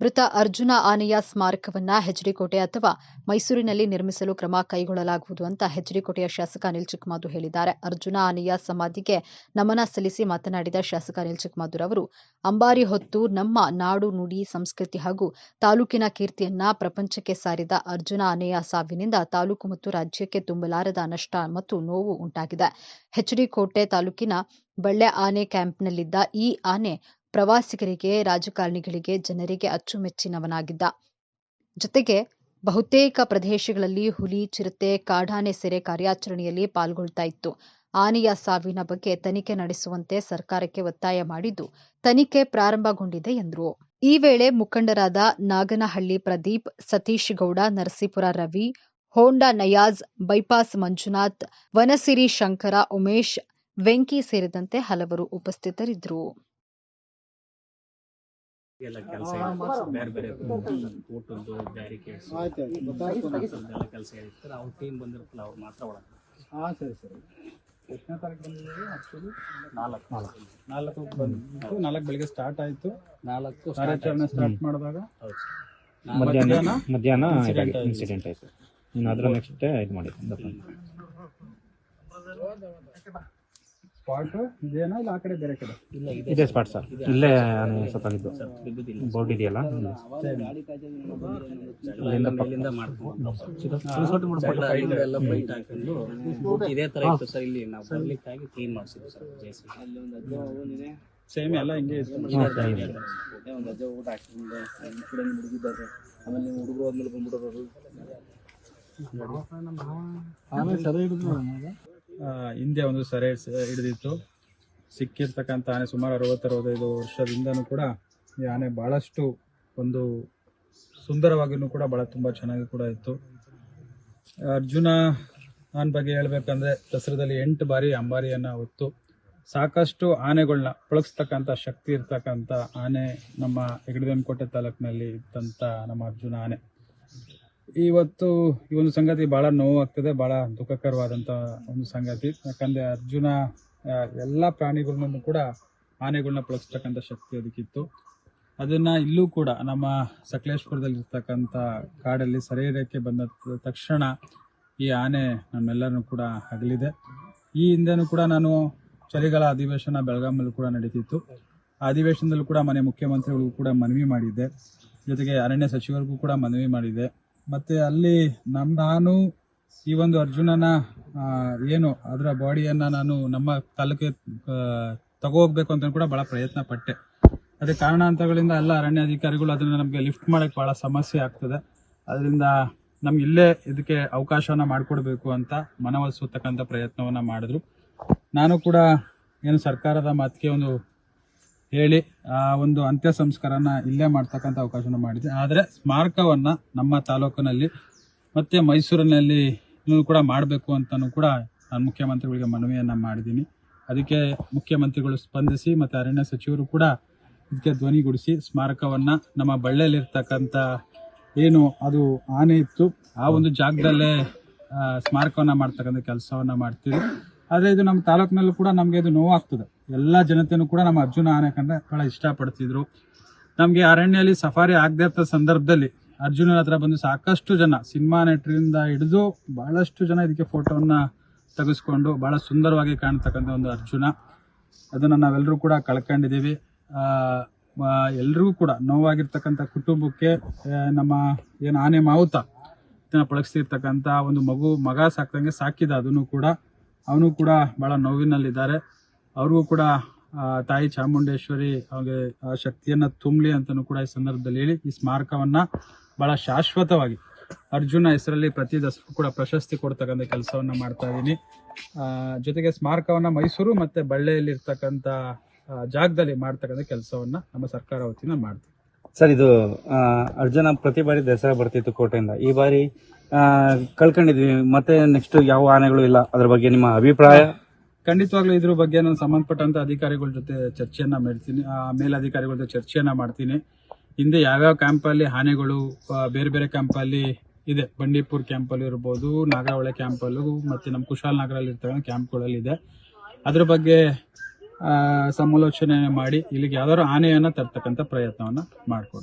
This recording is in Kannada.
ಮೃತ ಅರ್ಜುನ ಆನೆಯ ಸ್ಮಾರಕವನ್ನ ಹೆಚ್ಡಿಕೋಟೆ ಅಥವಾ ಮೈಸೂರಿನಲ್ಲಿ ನಿರ್ಮಿಸಲು ಕ್ರಮ ಕೈಗೊಳ್ಳಲಾಗುವುದು ಅಂತ ಹೆಜರಿಕೋಟೆಯ ಶಾಸಕ ಅನಿಲ್ ಚಿಕ್ಕಮಾದು ಹೇಳಿದ್ದಾರೆ. ಅರ್ಜುನ ಆನೆಯ ಸಮಾಧಿಗೆ ನಮನ ಸಲ್ಲಿಸಿ ಮಾತನಾಡಿದ ಶಾಸಕ ಅನಿಲ್ ಅವರು, ಅಂಬಾರಿ ಹೊತ್ತು ನಮ್ಮ ನಾಡು ನುಡಿ, ಸಂಸ್ಕೃತಿ ಹಾಗೂ ತಾಲೂಕಿನ ಕೀರ್ತಿಯನ್ನ ಪ್ರಪಂಚಕ್ಕೆ ಸಾರಿದ ಅರ್ಜುನ ಆನೆಯ ಸಾವಿನಿಂದ ತಾಲೂಕು ಮತ್ತು ರಾಜ್ಯಕ್ಕೆ ತುಂಬಲಾರದ ನಷ್ಟ ಮತ್ತು ನೋವು ಉಂಟಾಗಿದೆ. ಹೆಚ್ಡಿಕೋಟೆ ತಾಲೂಕಿನ ಬಳ್ಳೆ ಆನೆ ಕ್ಯಾಂಪ್ನಲ್ಲಿದ್ದ ಈ ಆನೆ ಪ್ರವಾಸಿಗರಿಗೆ, ರಾಜಕಾರಣಿಗಳಿಗೆ, ಜನರಿಗೆ ಅಚ್ಚುಮೆಚ್ಚಿನವನಾಗಿದ್ದ. ಜೊತೆಗೆ ಬಹುತೇಕ ಪ್ರದೇಶಗಳಲ್ಲಿ ಹುಲಿ, ಚಿರತೆ, ಕಾಡಾನೆ ಸೆರೆ ಕಾರ್ಯಾಚರಣೆಯಲ್ಲಿ ಪಾಲ್ಗೊಳ್ತಾ ಇತ್ತು. ಆನೆಯ ಸಾವಿನ ಬಗ್ಗೆ ತನಿಖೆ ನಡೆಸುವಂತೆ ಸರ್ಕಾರಕ್ಕೆ ಒತ್ತಾಯ ಮಾಡಿದ್ದು, ತನಿಖೆ ಪ್ರಾರಂಭಗೊಂಡಿದೆ ಎಂದರು. ಈ ವೇಳೆ ಮುಖಂಡರಾದ ನಾಗನಹಳ್ಳಿ ಪ್ರದೀಪ್ ಸತೀಶ್ ಗೌಡ ನರಸೀಪುರ ರವಿ, ಹೋಂಡಾ ನಯಾಜ್, ಬೈಪಾಸ್ ಮಂಜುನಾಥ್, ವನಸಿರಿ ಶಂಕರ, ಉಮೇಶ್, ವೆಂಕಿ ಸೇರಿದಂತೆ ಹಲವರು ಉಪಸ್ಥಿತರಿದ್ದರು. ಎಲ್ಲ ಕೆಲಸ ಬೇರೆ ಬೇರೆ ಊಟದ್ದು ಬ್ಯಾರಿಕೇಡ್ಸ್ ಆಯ್ತು ಆಯ್ತು. ಗೊತ್ತಾಯ್ತು ಎಲ್ಲ ಕೆಲಸ ಇರ್ತಾರೆ ಅವ್ರ ಟೀಮ್ ಬಂದಿರ್ತಲ್ಲ ಅವ್ರು ಮಾತ್ರ ಒಳಗೆ. ಹಾಂ ಸರಿ ಸರಿ. ಎಷ್ಟನೇ ತಾರೀಕು ಬಂದಿದ್ದೀವಿ ಆ್ಯಕ್ಚುಲಿ ನಾಲ್ಕು. ನಾಲ್ಕು. ನಾಲ್ಕು ಬಂದು ನಾಲ್ಕು ಬೆಳಿಗ್ಗೆ ಸ್ಟಾರ್ಟ್ ಆಯಿತು. ನಾಲ್ಕು ಕಾರ್ಯಾಚರಣೆ ಸ್ಟಾರ್ಟ್ ಮಾಡಿದಾಗ? ಮಧ್ಯಾಹ್ನ ಮಧ್ಯಾಹ್ನ ಇನ್ಸಿಡೆಂಟ್ ಆಯ್ತು. ಇನ್ನು ಅದರ ನೆಕ್ಸ್ಟ್ ಇದು ಮಾಡಿ ಸ್ಪಾಟ್ ಇದೇನಾ ಇಲ್ಲ ಆ ಕಡೆ ಬೇರೆ ಕಡೆ. ಇದೆ ಸ್ಪಾಟ್ ಸರ್ ಇಲ್ಲೇ ಸತ್ತಾಗಿದ್ದು ಬೋರ್ಡ್ ಇದೆಯಲ್ಲ? ಇದೇ ತರ ಇತ್ತು ಸರ್ ಇಲ್ಲಿ ನಾವು ಬರ್ಲಿಕ್ಕಾಗಿ ಕ್ಲೀನ್ ಮಾಡಿಸಿದ್ವಿ ಸರ್ ಜೆ ಸಿ ಸೇಮ್ ಎಲ್ಲ ಹಿಂಗೆ ಇತ್ತು. ಆ, ಹಿಂದೆ ಒಂದು ಸೆರೆ ಹಿಡಿದಿತ್ತು. ಸಿಕ್ಕಿರ್ತಕ್ಕಂಥ ಆನೆ ಸುಮಾರು ಅರವತ್ತರವತ್ತೈದು ವರ್ಷದಿಂದನೂ ಕೂಡ ಈ ಆನೆ ಭಾಳಷ್ಟು ಒಂದು ಸುಂದರವಾಗಿಯೂ ಕೂಡ ಭಾಳ ತುಂಬ ಚೆನ್ನಾಗಿ ಕೂಡ ಇತ್ತು. ಅರ್ಜುನ ಆನ ಬಗ್ಗೆ ಹೇಳ್ಬೇಕಂದ್ರೆ ದಸರಾದಲ್ಲಿ ಎಂಟು ಬಾರಿ ಅಂಬಾರಿಯನ್ನ ಹೊತ್ತು ಸಾಕಷ್ಟು ಆನೆಗಳನ್ನ ಪಳಗಿಸ್ತಕ್ಕಂಥ ಶಕ್ತಿ ಇರ್ತಕ್ಕಂಥ ಆನೆ ನಮ್ಮ ಹೆಗಡಿದೇನಕೋಟೆ ತಾಲೂಕಿನಲ್ಲಿ ಇದ್ದಂಥ ನಮ್ಮ ಅರ್ಜುನ ಆನೆ. ಇವತ್ತು ಈ ಒಂದು ಸಂಗತಿ ಬಹಳ ನೋವಾಗ್ತದೆ, ಬಹಳ ದುಃಖಕರವಾದಂಥ ಒಂದು ಸಂಗತಿ. ಯಾಕಂದರೆ ಅರ್ಜುನ ಎಲ್ಲ ಪ್ರಾಣಿಗಳನ್ನೂ ಕೂಡ ಆನೆಗಳನ್ನ ಪಳಗಿಸ್ತಕ್ಕಂಥ ಶಕ್ತಿ ಅದಕ್ಕಿತ್ತು. ಅದನ್ನ ಇಲ್ಲೂ ಕೂಡ ನಮ್ಮ ಸಕಲೇಶ್ಪುರದಲ್ಲಿರ್ತಕ್ಕಂಥ ಕಾಡಲ್ಲಿ ಸರೀರಕ್ಕೆ ಬಂದ ತಕ್ಷಣ ಈ ಆನೆ ನಮ್ಮೆಲ್ಲರನ್ನು ಕೂಡ ಅಗಲಿದೆ. ಈ ಹಿಂದೆನೂ ಕೂಡ ನಾನು ಚಳಿಗಾಲ ಅಧಿವೇಶನ ಬೆಳಗಾಮಲ್ಲೂ ಕೂಡ ನಡೀತಿತ್ತು. ಅಧಿವೇಶನದಲ್ಲೂ ಕೂಡ ಮನೆ ಮುಖ್ಯಮಂತ್ರಿಗಳಿಗೂ ಕೂಡ ಮನವಿ ಮಾಡಿದ್ದೆ. ಜೊತೆಗೆ ಅರಣ್ಯ ಸಚಿವರಿಗೂ ಕೂಡ ಮನವಿ ಮಾಡಿದೆ ಮತ್ತೆ ಅಲ್ಲಿ ನಮ್ಮ ನಾನು, ಈ ಒಂದು ಅರ್ಜುನನ ಏನು, ಅದರ ಬಾಡಿಯನ್ನ ನಾನು ನಮ್ಮ ತಾಲೂಕಿಗೆ ತಗೋ ಹೋಗ್ಬೇಕು ಅಂತ ಕೂಡ ಬಹಳ ಪ್ರಯತ್ನ ಪಟ್ಟೆ. ಅದೇ ಕಾರಣಾಂತರಗಳಿಂದ ಎಲ್ಲ ಅರಣ್ಯ ಅಧಿಕಾರಿಗಳು ಅದನ್ನ ನಮಗೆ ಲಿಫ್ಟ್ ಮಾಡಕ್ಕೆ ಬಹಳ ಸಮಸ್ಯೆ ಆಗ್ತದೆ. ಅದರಿಂದ ನಮ್ಗೆ ಇಲ್ಲೇ ಇದಕ್ಕೆ ಅವಕಾಶವನ್ನ ಮಾಡಿಕೊಡ್ಬೇಕು ಅಂತ ಮನವೊಲಿಸತಕ್ಕಂಥ ಪ್ರಯತ್ನವನ್ನ ಮಾಡಿದ್ರು. ನಾನು ಕೂಡ ಏನು ಸರ್ಕಾರದ ಮಾತಿಗೆ ಒಂದು ಹೇಳಿ ಆ ಒಂದು ಅಂತ್ಯ ಸಂಸ್ಕಾರನ ಇಲ್ಲೇ ಮಾಡ್ತಕ್ಕಂಥ ಅವಕಾಶನ ಮಾಡಿದೆ ಆದರೆ ಸ್ಮಾರಕವನ್ನ ನಮ್ಮ ತಾಲೂಕಿನಲ್ಲಿ ಮತ್ತೆ ಮೈಸೂರಿನಲ್ಲಿ ಕೂಡ ಮಾಡಬೇಕು ಅಂತಲೂ ಕೂಡ ನಾನು ಮುಖ್ಯಮಂತ್ರಿಗಳಿಗೆ ಮನವಿಯನ್ನ ಮಾಡಿದ್ದೀನಿ. ಅದಕ್ಕೆ ಮುಖ್ಯಮಂತ್ರಿಗಳು ಸ್ಪಂದಿಸಿ ಮತ್ತೆ ಅರಣ್ಯ ಸಚಿವರು ಕೂಡ ಇದಕ್ಕೆ ಧ್ವನಿಗೂಡಿಸಿ ಸ್ಮಾರಕವನ್ನ ನಮ್ಮ ಬಳ್ಳಿಯಲ್ಲಿರ್ತಕ್ಕಂಥ ಏನು ಅದು ಆನೆ ಇತ್ತು, ಆ ಒಂದು ಜಾಗದಲ್ಲೇ ಸ್ಮಾರಕವನ್ನ ಮಾಡ್ತಕ್ಕಂಥ ಕೆಲಸವನ್ನ ಮಾಡ್ತೀವಿ. ಆದ್ರೆ ಇದು ನಮ್ಮ ತಾಲೂಕಿನಲ್ಲೂ ಕೂಡ ನಮಗೆ ಇದು ನೋವಾಗ್ತದೆ. ಎಲ್ಲ ಜನತೆನೂ ಕೂಡ ನಮ್ಮ ಅರ್ಜುನ ಆನೆ ಕಂಡ್ರೆ ಬಹಳ ಇಷ್ಟಪಡ್ತಿದ್ರು. ನಮಗೆ ಅರಣ್ಯಲ್ಲಿ ಸಫಾರಿ ಆಗದೆ ಇರ್ತ ಸಂದರ್ಭದಲ್ಲಿ ಅರ್ಜುನನ ಹತ್ರ ಬಂದು ಸಾಕಷ್ಟು ಜನ ಸಿನಿಮಾ ನಟರಿಂದ ಹಿಡಿದು ಬಹಳಷ್ಟು ಜನ ಇದಕ್ಕೆ ಫೋಟೋವನ್ನ ತೆಗೆಸ್ಕೊಂಡು ಬಹಳ ಸುಂದರವಾಗಿ ಕಾಣ್ತಕ್ಕಂಥ ಒಂದು ಅರ್ಜುನ. ಅದನ್ನ ನಾವೆಲ್ಲರೂ ಕೂಡ ಕಳ್ಕೊಂಡಿದ್ದೀವಿ. ಎಲ್ರಿಗೂ ಕೂಡ ನೋವಾಗಿರ್ತಕ್ಕಂಥ ಕುಟುಂಬಕ್ಕೆ ನಮ್ಮ ಏನು ಆನೆ ಮಾವುತ ಇದನ್ನ ಪಳಗಿಸ್ತಿರ್ತಕ್ಕಂಥ ಒಂದು ಮಗು, ಮಗ ಸಾಕ್ದಂಗೆ ಸಾಕಿದ ಅದನ್ನು ಕೂಡ ಅವನು ಕೂಡ ಬಹಳ ನೋವಿನಲ್ಲಿದ್ದಾರೆ. ಅವ್ರಿಗೂ ಕೂಡ ತಾಯಿ ಚಾಮುಂಡೇಶ್ವರಿ ಅವ್ರಿಗೆ ಆ, ಶಕ್ತಿಯನ್ನ ತುಂಬಲಿ ಅಂತಲೂ ಕೂಡ ಈ ಸಂದರ್ಭದಲ್ಲಿ ಹೇಳಿ, ಈ ಸ್ಮಾರಕವನ್ನ ಬಹಳ ಶಾಶ್ವತವಾಗಿ ಅರ್ಜುನ ಹೆಸರಲ್ಲಿ ಪ್ರತಿ ದಸರು ಕೂಡ ಪ್ರಶಸ್ತಿ ಕೊಡ್ತಕ್ಕಂಥ ಕೆಲಸವನ್ನ ಮಾಡ್ತಾ ಇದ್ದೀನಿ ಜೊತೆಗೆ ಸ್ಮಾರಕವನ್ನ ಮೈಸೂರು ಮತ್ತೆ ಬಳ್ಳಿಯಲ್ಲಿ ಇರ್ತಕ್ಕಂಥ ಜಾಗದಲ್ಲಿ ಮಾಡ್ತಕ್ಕಂಥ ಕೆಲಸವನ್ನ ನಮ್ಮ ಸರ್ಕಾರ ವತಿಯಿಂದ ಮಾಡ್ತೀವಿ. ಸರ್, ಇದು ಅರ್ಜುನ ಪ್ರತಿ ಬಾರಿ ದಸರಾ ಬರ್ತಿತ್ತು ಕೋಟೆಯಿಂದ. ಈ ಬಾರಿ ಕಳ್ಕೊಂಡಿದ್ವಿ. ಮತ್ತೆ ನೆಕ್ಸ್ಟ್ ಯಾವ ಆನೆಗಳು ಇಲ್ಲ? ಅದ್ರ ಬಗ್ಗೆ ನಿಮ್ಮ ಅಭಿಪ್ರಾಯ? ಖಂಡಿತವಾಗ್ಲೂ ಇದ್ರ ಬಗ್ಗೆ ನಾನು ಸಂಬಂಧಪಟ್ಟಂತ ಅಧಿಕಾರಿಗಳ ಜೊತೆ ಚರ್ಚೆಯನ್ನ ಮಾಡ್ತೀನಿ. ಮೇಲಧಿಕಾರಿಗಳ ಜೊತೆ ಚರ್ಚೆಯನ್ನ ಮಾಡ್ತೀನಿ. ಹಿಂದೆ ಯಾವ್ಯಾವ ಕ್ಯಾಂಪಲ್ಲಿ ಆನೆಗಳು ಬೇರೆ ಬೇರೆ ಕ್ಯಾಂಪಲ್ಲಿ ಇದೆ. ಬಂಡೀಪುರ್ ಕ್ಯಾಂಪಲ್ಲಿ ಇರ್ಬೋದು, ನಾಗರಹೊಳೆ ಕ್ಯಾಂಪಲ್ಲೂ, ಮತ್ತೆ ನಮ್ಮ ಕುಶಾಲ್ ನಗರಲ್ಲಿ ಇರ್ತಕ್ಕಂಥ ಕ್ಯಾಂಪ್ಗಳಲ್ಲಿ ಇದೆ. ಅದ್ರ ಬಗ್ಗೆ ಸಮಾಲೋಚನೆ ಮಾಡಿ ಇಲ್ಲಿಗೆ ಯಾವ್ದಾದ್ರು ಆನೆಯನ್ನ ತರ್ತಕ್ಕಂಥ ಪ್ರಯತ್ನವನ್ನ ಮಾಡ್ಕೊಡ್ತೀವಿ